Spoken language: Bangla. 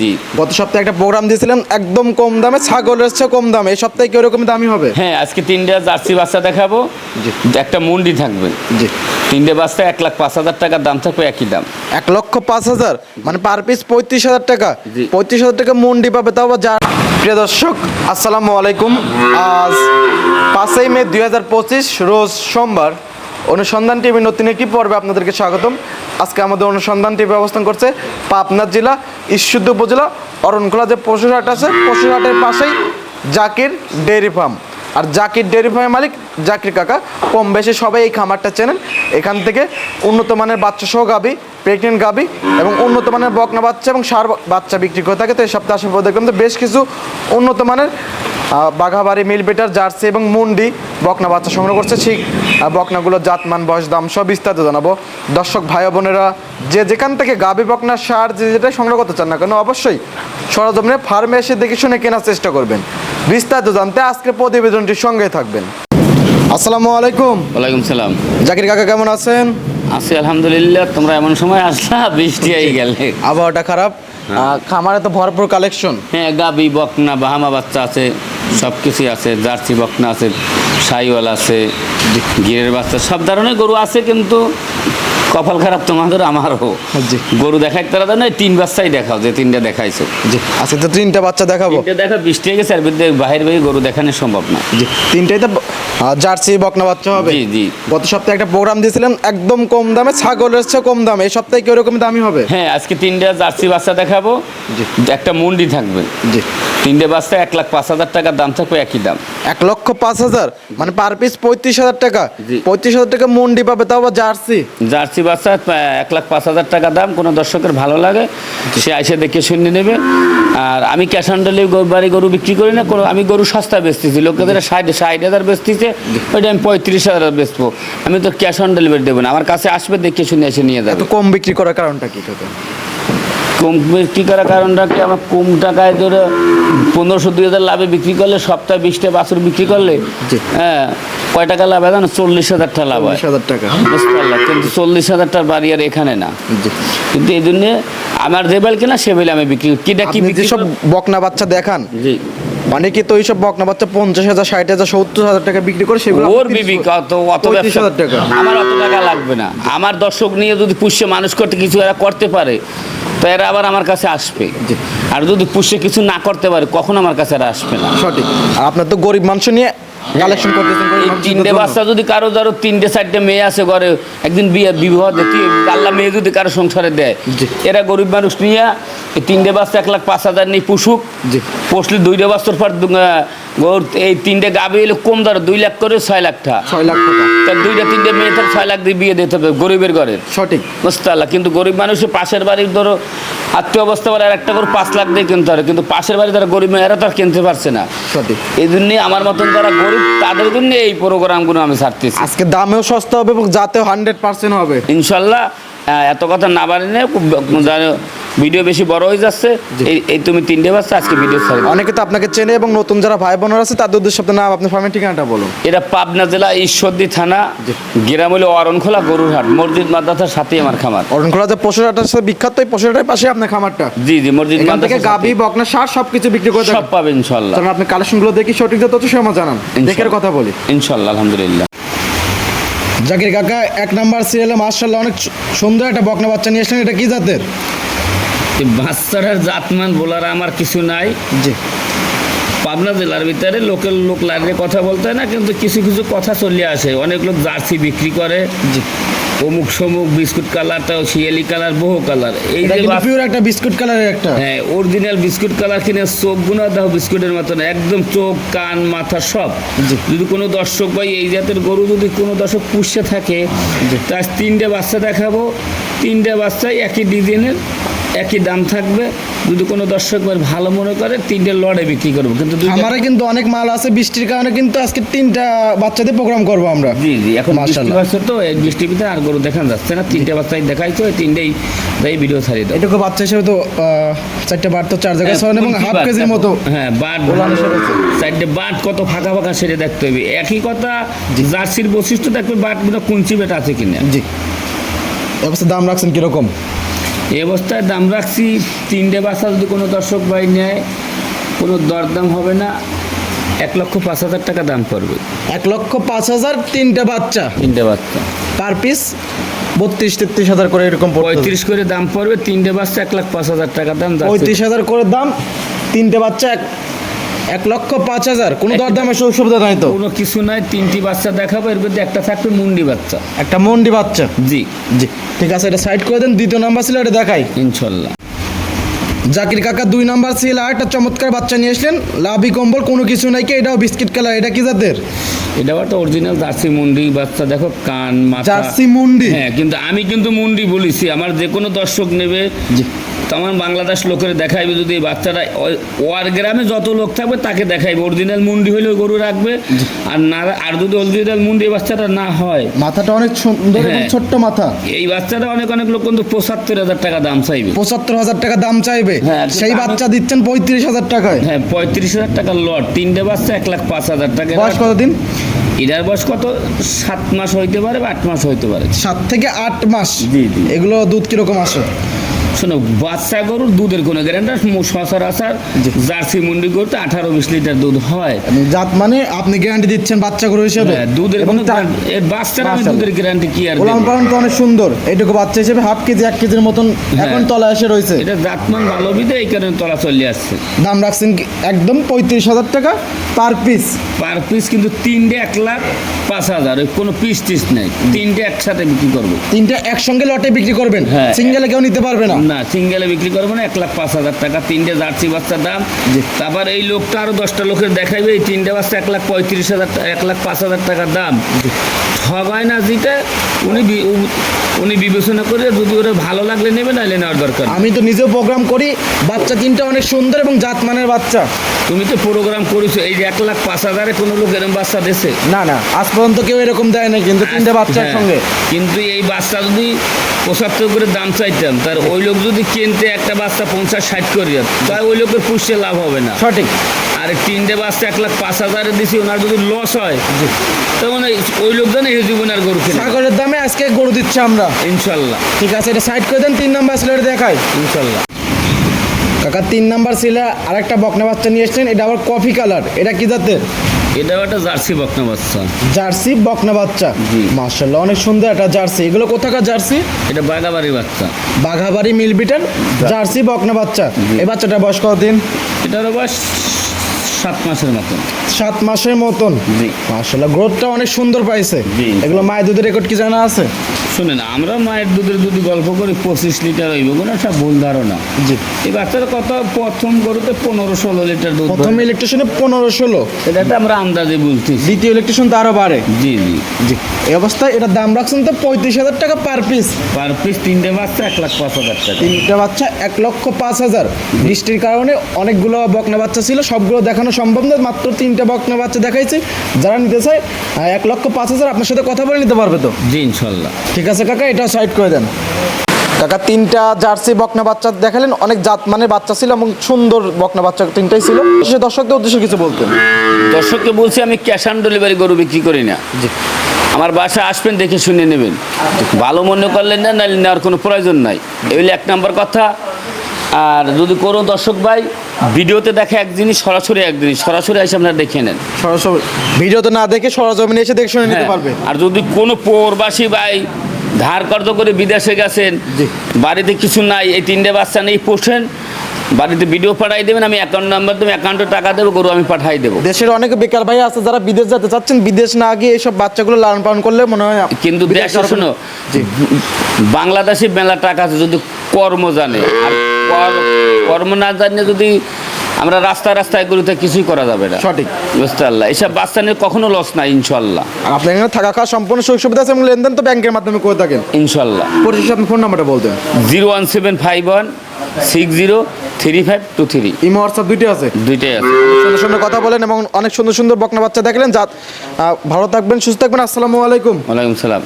জি গত সপ্তাহে একটা প্রোগ্রাম দিয়েছিলেন একদম কম দামে ছাগল এসছে কম দামে। এই সপ্তাহে কি ওরকম দামই হবে? হ্যাঁ আজকে তিনটে জার্সি বাচ্চা দেখাবো। একটা মুন্ডি থাকবে। জি। তিনটে বাচ্চা এক লাখ পাঁচ হাজার টাকার দাম থাকবে একই দাম। এক লক্ষ পাঁচ হাজার? মানে পার পিস পঁয়ত্রিশ হাজার টাকা। পঁয়ত্রিশ হাজার টাকা মন্ডি পাবে তাও আবার যা প্রিয় দর্শক আসসালামু আলাইকুম। আজ পাঁচই মে দুই হাজার পঁচিশ রোজ সোমবার। অনুসন্ধান টিভি নতুন একটি পর্বে আপনাদেরকে স্বাগতম। আজকে আমাদের অনুসন্ধান ব্যবস্থা করছে পাবনা জেলা, ঈশ্বরদী উপজেলা, অরণকোলা যে পশুরহাট আছে, পশুরহাটের পাশেই জাকির ডেয়ারি ফার্ম। আর জাকির ডেয়ারি ফার্মের মালিক জাকির কাকা, কম বেশি সবাই এই খামারটা চেনেন। এখান থেকে উন্নত মানের বাচ্চা সহ গাবি প্রেগনেন্ট গাবি এবং উন্নত মানের বকনা বাচ্চা এবং সার বাচ্চা বিক্রি করে থাকে। তো এই সপ্তাহে আসার পর দেখলাম তো বেশ কিছু উন্নত মানের বাঘাবাড়ি মিল বেটার জার্সি এবং মুন্ডি বকনা বাচ্চা সংগ্রহ করছে। ঠিক বকনাগুলোর জাতমান, বয়স, দাম সব বিস্তারিত জানাব। দর্শক, ভাই বোনেরা, যে যেখান থেকে গাবি, বকনা, সার, যে যেটাই সংগ্রহ করতে চান না কেন, অবশ্যই সরজমিনে ফার্মে এসে দেখে শুনে কেনার চেষ্টা করবেন। বিস্তারিত জানতে আজকের প্রতিবেদনটির সঙ্গে থাকবেন। আসসালামু আলাইকুম। ওয়ালাইকুম সালাম। জাকির কাকা কেমন আছেন? আছি আলহামদুলিল্লাহ তোমরা এমন সময় আসলা বৃষ্টি আই গেল। আবহাওয়াটা খারাপ। খামারে তো ভরপুর কালেকশন হ্যাঁ গাবি বকনা বাহামা বাচ্চা আছে সব কিছুই আছে জার্সি বকনা আছে সাইওয়াল আছে গিরের বাচ্চা সব ধরনের গরু আছে কিন্তু কপাল খারাপ তোমাদের আমারও। জি। গরু দেখাই তারা না তিন বাচ্চাই দেখাও যে তিনটা দেখাইছো। জি আজকে তো তিনটা বাচ্চা দেখাবো? তিনটা দেখা বৃষ্টি হয়ে গেছে আর বাহির বাইরে গরু দেখানো সম্ভব না। জি তিনটাই তো জার্সি বকনা বাচ্চা হবে? জি জি। গত সপ্তাহে একটা প্রোগ্রাম দিয়েছিলেন একদম কম দামে ছাগলের এসছে কম দামে এই সপ্তাহে কি ওরকম দামি হবে? হ্যাঁ আজকে তিনটা জার্সি বাচ্চা দেখাবো জি। একটা মুন্ডি থাকবে। জি। তিনটে বাচ্চা এক লাখ পাঁচ হাজার টাকার দাম থাকবে একই দাম। এক লক্ষ পাঁচ হাজার মানে পার পিস পঁয়ত্রিশ হাজার টাকা। পঁয়ত্রিশ হাজার টাকা মন্ডি পাবে তাও আবার জার্সি। জার্সি বাচ্চা এক লাখ পাঁচ হাজার টাকা দাম কোনো দর্শকের ভালো লাগে। সে এসে দেখে শুনে নেবে। আর আমি ক্যাশ অন ডেলিভারি বাড়ি গরু বিক্রি করি না কোনো আমি গরু সস্তা বেচতেছি। লোকেদের ষাট ষাট হাজার বেচতেছে ওইটা আমি পঁয়ত্রিশ হাজার বেচবো। আমি তো ক্যাশ অন ডেলিভারি দেবো না। আমার কাছে আসবে দেখে শুনে এসে নিয়ে যাবে। কম বিক্রি করার কারণটা কি কম বিক্রি করার কারণটা কি? আমার কম টাকায় ধরে পনেরোশো দুই হাজার লাভে বিক্রি করলে সপ্তাহে বিশটা বাছুর বিক্রি করলে হ্যাঁ কয় টাকা লাভ হয় জানো? চল্লিশ হাজার টাকা লাভ হয়। হাজার টাকা। বুঝতে পারলাম কিন্তু চল্লিশ হাজার টাকার বাড়ি আর এখানে না। কিন্তু এই জন্যে আমার যে বেল কিনা সে বেলে আমি বিক্রি করি। কিটা কি করব? বকনা বাচ্চা দেখান জি। মানে কি তো এইসব বকনা বাচ্চা পঞ্চাশ হাজার ষাট হাজার সত্তর হাজার টাকা বিক্রি করে সেগুলো ওর বিবি কত অত হাজার টাকা। আমার অত টাকা লাগবে না। আমার দর্শক নিয়ে যদি পুষে মানুষ করতে কিছু এরা করতে পারে তো এরা আবার আমার কাছে আসবে। আর যদি পুষে কিছু না করতে পারে কখন আমার কাছে এরা আসবে না। সঠিক। আর আপনার তো গরিব মানুষ নিয়ে কালেকশন করতেছেন তিনটে বাচ্চা যদি কারও ধরো তিনটে চারটে মেয়ে আছে ঘরে একদিন বিয়ে বিবাহ দিতে আল্লাহ মেয়ে যদি কারও সংসারে দেয়। এরা গরিব মানুষ নিয়ে তিনটে বাচ্চা এক লাখ পাঁচ হাজার নিয়ে পুষুক। পুষলে দুইটা বাচ্চার পর দু- এই তিনটে গাবি এলে কম ধরো দুই লাখ করে ছয় লাখ টাকা। ছয় লাখ টাকা। তার দুইটা তিনটে মেয়ে তার ছয় লাখ দিয়ে বিয়ে দিতে হবে গরিবের ঘরের সঠিক। পারলা? কিন্তু গরিব মানুষের পাশের বাড়ির ধরো আত্মীয় অবস্থা বলে একটা করে পাঁচ লাখ দিয়ে কিনতে হবে। কিন্তু পাশের বাড়ি যারা গরিব মেয়েরা তো আর কিনতে পারছে না। সঠিক। এই জন্যে আমার মতন যারা গরিব তাদের জন্য এই প্রোগ্রামগুলো আমি ছাড়তেছি। আজকে দামেও সস্তা হবে এবং যাতেও হান্ড্রেড পার্সেন্ট হবে। ইনশাল্লাহ এত কথা না বাড়ি নেই ভিডিও বেশি বড় হয়ে যাচ্ছে। এই তুমি তিনটে বাচ্চা আজকে ভিডিও ছাড়বে। অনেকে তো আপনাকে চেনে এবং নতুন যারা ভাই বোনেরা আছে তাদের উদ্দেশ্যে আপনার নাম আপনার ফার্মের ঠিকানাটা বলুন। এটা পাবনা জেলা ঈশ্বরদী থানা গ্রাম হলো অরণখোলা গরুরহাট মসজিদ মাদ্রাসার সাথেই আমার খামার। অরণখোলা যে পশুরাটার সাথে বিখ্যাত এই পশুরাটার পাশে আপনার খামারটা? জি জি মসজিদ এখান থেকে গাবি। বকনা সার সবকিছু বিক্রি করে সব থাকেন পাবে ইনশাল্লাহ। কারণ আপনি কালেকশনগুলো দেখি সঠিক তথ্য সময় জানান। দেখের কথা বলি। ইনশাল্লাহ আলহামদুলিল্লাহ। জাকির কাকা এক নাম্বার সিরিয়ালে মার্শাল্লাহ অনেক সুন্দর একটা বকনা বাচ্চা নিয়ে আসলেন এটা কি জাতের? বাচ্চাটার জাতমান বলার আমার কিছু নাই। জি। পাবনা জেলার ভিতরে লোকের লোক লাগলে কথা বলতে হয় না কিন্তু কিছু কিছু কথা চলে আসে। অনেক লোক জার্সি বিক্রি করে। অমুক সমুক বিস্কুট কালারটা শিয়ালি কালার বহু কালার। এই যে পিওর একটা বিস্কুট কালারের একটা। হ্যাঁ অরিজিনাল বিস্কুট কালার কিনে চোখ গুনা দাও বিস্কুটের মতন একদম চোখ কান মাথা সব। যদি কোনো দর্শক ভাই এই জাতের গরু যদি কোনো দর্শক পুষে থাকে তার তিনটে বাচ্চা দেখাবো। তিনটে বাচ্চাই একই ডিজাইনের একই দাম থাকবে। যদি কোনো দর্শক ভাই ভালো মনে করে তিনটে লড়ে বিক্রি করব। কিন্তু আমারে কিন্তু অনেক মাল আছে বৃষ্টির কারণে কিন্তু আজকে তিনটা বাচ্চাদের প্রোগ্রাম করব আমরা। জি জি এখন বৃষ্টি তো এই বৃষ্টির ভিতরে আর গরু দেখানো যাচ্ছে না। তিনটে বাচ্চাই দেখাইছো ওই তিনটেই তাই ভিডিও ছাড়িয়ে দাও। এটুকু বাচ্চা হিসেবে তো আহ, চারটে বার তো চার জায়গায় সরেন এবং হাফ কেজির মতো। হ্যাঁ বাট। চারটে বাট কত ফাঁকা ফাঁকা সেরে দেখতে হবে। একই কথা জার্সির বৈশিষ্ট্য দেখবে বাটগুলো কুঞ্চি বেট আছে কিনা। জি। অবস্থা দাম রাখছেন কীরকম? এই অবস্থায় দাম রাখছি। তিনটে বাসা যদি কোনো দর্শক ভাই নেয় কোনো দরদাম হবে না। এক লক্ষ পাঁচ হাজার টাকা দাম পড়বে। এক লক্ষ পাঁচ হাজার তিনটে বাচ্চা। তিনটে বাচ্চা। পার পিস বত্রিশ তেত্রিশ হাজার করে এরকম পঁয়ত্রিশ করে দাম পড়বে। তিনটে বাচ্চা এক লাখ পাঁচ হাজার টাকা দাম। পঁয়ত্রিশ হাজার করে দাম তিনটে বাচ্চা এক এক লক্ষ পাঁচ হাজার। কোনো দরদামের সুযোগ সুবিধা নাই তো? কোনো কিছু নাই তিনটি বাচ্চা দেখাবো এর মধ্যে একটা থাকবে মুন্ডি বাচ্চা। একটা মুন্ডি বাচ্চা? জি। জি। ঠিক আছে এটা সাইড করে দেন দ্বিতীয় নাম্বার ছিল এটা দেখাই। ইনশাল্লাহ। জাকির কাকা দুই নাম্বার ছিল আর একটা চমৎকার বাচ্চা নিয়ে আসলেন লাভি কম্বল কোনো কিছু নাই কি? এটাও বিস্কিট কালার এটা কি জাতের? এটাও একটা অরিজিনাল জার্সি মুন্ডি বাচ্চা দেখো কান মাথা। জার্সি মুন্ডি? হ্যাঁ কিন্তু আমি কিন্তু মুন্ডি বলেছি আমার যে কোনো দর্শক নেবে। জি। তোমার বাংলাদেশ লোকের দেখাইবে যদি এই বাচ্চাটা ওই- ওয়ার গ্রামে যত লোক থাকবে তাকে দেখাইবে। অরিজিনাল মুন্ডি হলে গরু রাখবে। আর না আর যদি অরিজিনাল মুন্ডি এই বাচ্চাটা না হয় মাথাটা অনেক সুন্দর হ্যাঁ। ছোট্ট মাথা। এই বাচ্চাটা অনেক অনেক লোক কিন্তু পঁচাত্তর হাজার টাকা দাম চাইবে। পঁচাত্তর হাজার টাকা দাম চাইবে। হ্যাঁ, সেই বাচ্চা দিচ্ছেন পঁয়ত্রিশ হাজার টাকায়। হ্যাঁ পঁয়ত্রিশ হাজার টাকা লট। তিনটে বাচ্চা এক লাখ পাঁচ হাজার টাকা। বয়স কতদিন এটার বয়স কত? সাত মাস হইতে পারে বা আট মাস হইতে পারে। সাত থেকে আট মাস। জি, জি। এগুলো দুধ কীরকম আসে? শোনো বাচ্চা গরুর দুধের কোনো গ্যারান্টার সচরাচর জার্সি মুন্ডি গরুতে আঠারো বিশ লিটার দুধ হয়। এবং জাত মানে আপনি গ্যারান্টি দিচ্ছেন বাচ্চা গরু হিসেবে? হ্যাঁ, দুধের কোনো এর বাচ্চার আমি দুধের গ্যারান্টি কি আর ওলান পালন তো অনেক সুন্দর। এইটুকু বাচ্চা হিসেবে হাফ কেজি এক কেজির মতন এখন তলা এসে রয়েছে। এটা জাতমান ভালো বিধে এই কারণে তলা চলে আসছে। দাম রাখছেন কি- একদম পঁয়ত্রিশ হাজার টাকা পার পিস পার পিস কিন্তু তিনটে এক লাখ পাঁচ হাজার। ওই কোনো পিস টিস নেই। তিনটে একসাথে বিক্রি করব। তিনটা একসঙ্গে লটে বিক্রি করবেন। হ্যাঁ। সিঙ্গেলে কেউ নিতে পারবে না। না সিঙ্গেলে বিক্রি করব না এক লাখ পাঁচ হাজার টাকা তিনটে জার্সি বাচ্চার দাম। তারপর এই লোকটা আরও দশটা লোকের দেখাইবে এই তিনটে বাচ্চা এক লাখ পঁয়ত্রিশ হাজার এক লাখ পাঁচ হাজার টাকার দাম। ঠগায় না জিতে উনি উনি বিবেচনা করে যদি ওরা ভালো লাগলে নেবে নাহলে নেওয়ার দরকার আমি তো নিজেও প্রোগ্রাম করি বাচ্চা তিনটা অনেক সুন্দর এবং জাত মানের বাচ্চা। তুমি তো প্রোগ্রাম করেছ এই যে এক লাখ পাঁচ হাজারে কোনো লোক এরকম বাচ্চা দেশে না না আজ পর্যন্ত কেউ এরকম দেয় না কিন্তু তিনটা বাচ্চার হ্যাঁ, সঙ্গে। কিন্তু এই বাচ্চা যদি পঁচাত্তর করে দাম চাইতাম তার ওই লোক যদি কিনতে একটা বাচ্চা পঞ্চাশ ষাট করে তাই ওই লোকের পুষতে লাভ হবে না। সঠিক। আর তিনটে বাচ্চা এক লাখ পাঁচ হাজারে দিছি ওনার যদি লস হয় তখন এই- ওই লোক জানে এই জীবন আর গরু কিনে ছাগলের দামে আজকে গরু দিচ্ছে আমরা। ইনশাল্লাহ। ঠিক আছে এটা সাইড করে দেন তিন নাম্বার সিলেট দেখাই। ইনশাল্লাহ। কাকা তিন নাম্বার সিলে আরেকটা বকনা বাচ্চা নিয়ে এসছেন এটা আবার কফি কালার এটা কি জাতের? এটাও একটা জার্সি বকনা বাচ্চা। জার্সি বকনা বাচ্চা। মার্শাল্লাহ অনেক সুন্দর একটা জার্সি। এগুলো কোথাকার জার্সি? এটা বাগাবাড়ি বাচ্চা। বাঘাবাড়ি মিলবিটার জার্সি বকনা বাচ্চা। এই বাচ্চাটা বয়স কতদিন? এটারও বয়স সাত মাসের মতন। সাত মাসের মতন? জি। মার্শাল্লাহ গ্রোথটা অনেক সুন্দর পাইছে। এগুলো মায়ের দুধের রেকর্ড কি জানা আছে? শুনেন আমরা মায়ের দুধের দুধ গল্প করি পঁচিশ লিটার হইব কোনো একটা ভুল ধারণা। জি। এই বাচ্চার কত প্রথম গরুতে পনেরো ষোলো লিটার দুধ প্রথম। ইলেকট্রিশিয়ানে পনেরো ষোলো। এটা তো আমরা আন্দাজে বলছি দ্বিতীয় ইলেকট্রিশিয়ান তো আরও বাড়ে। জি জি। জি। এই অবস্থায় এটা দাম রাখছেন তো পঁয়ত্রিশ হাজার টাকা পার পিস পার পিস তিনটে বাচ্চা এক লাখ পাঁচ হাজার টাকা। তিনটা বাচ্চা এক লক্ষ পাঁচ হাজার। বৃষ্টির কারণে অনেকগুলো বকনা বাচ্চা ছিল সবগুলো দেখানো সম্ভব না মাত্র তিনটা বকনা বাচ্চা দেখাইছে। যারা নিতে চায় এক লক্ষ পাঁচ হাজার আপনার সাথে কথা বলে নিতে পারবে তো? জি ইনশাল্লাহ। ঠিক আছে কাকা এটা সাইড করে দেন। কাকা তিনটা জার্সি বকনা বাচ্চা দেখালেন অনেক জাত মানে বাচ্চা ছিল এবং সুন্দর বকনা বাচ্চা তিনটাই ছিল। সে দর্শকদের উদ্দেশ্যে কিছু বলতেন। দর্শককে বলছি আমি ক্যাশ অন ডেলিভারি গরু বিক্রি করি না। আমার বাসায় আসবেন দেখে শুনে নেবেন। ভালো মনে করলেন না নাহলে নেওয়ার কোনো প্রয়োজন নাই। এগুলি এক নম্বর কথা। আর যদি কোনো দর্শক ভাই ভিডিওতে দেখে এক জিনিস সরাসরি এক জিনিস। সরাসরি এসে আপনারা দেখে নেন। সরাসরি ভিডিওতে না দেখে সরজমিনে এসে দেখে শুনে নিতে হ্যাঁ, পারবে। আর যদি কোনো পৌরবাসী ভাই ধার কর্জ করে বিদেশে গেছেন। বাড়িতে কিছু নাই এই তিনটে বাচ্চা নেই পোষেন বাড়িতে ভিডিও পাঠাই দেবেন আমি অ্যাকাউন্ট নাম্বার দেবো অ্যাকাউন্টে টাকা দেবো গরু আমি পাঠাই দেবো। দেশের অনেক বেকার ভাই আছে যারা বিদেশ যেতে চাচ্ছেন বিদেশ না গিয়ে এইসব বাচ্চাগুলো লালন পালন করলে মনে হয় কিন্তু দেশে শোনো বাংলাদেশে মেলা টাকা আছে যদি কর্ম জানে আর কর- কর্ম না জানলে যদি আমরা রাস্তায় রাস্তায় গরুতে কিছুই করা যাবে না। সঠিক। বুঝতে পারলাম এইসব বাচ্চা নিয়ে কখনো লস নাই ইনশাল্লাহ আপনার এখানে থাকা খাওয়া সম্পূর্ণ সুযোগ সুবিধা আছে এবং লেনদেন তো ব্যাংকের মাধ্যমে করে থাকেন। ইনশাল্লাহ পরিশেষে আপনি ফোন নাম্বারটা বলতেন zero one seven five one six zero three five two three. Imo WhatsApp দুইটাই আছে। দুইটাই আছে। সুন্দর সুন্দর কথা বলেন এবং অনেক সুন্দর সুন্দর বকনা বাচ্চা দেখলেন। যা ভালো থাকবেন সুস্থ থাকবেন। আসসালামু আলাইকুম। ওয়ালাইকুম সালাম।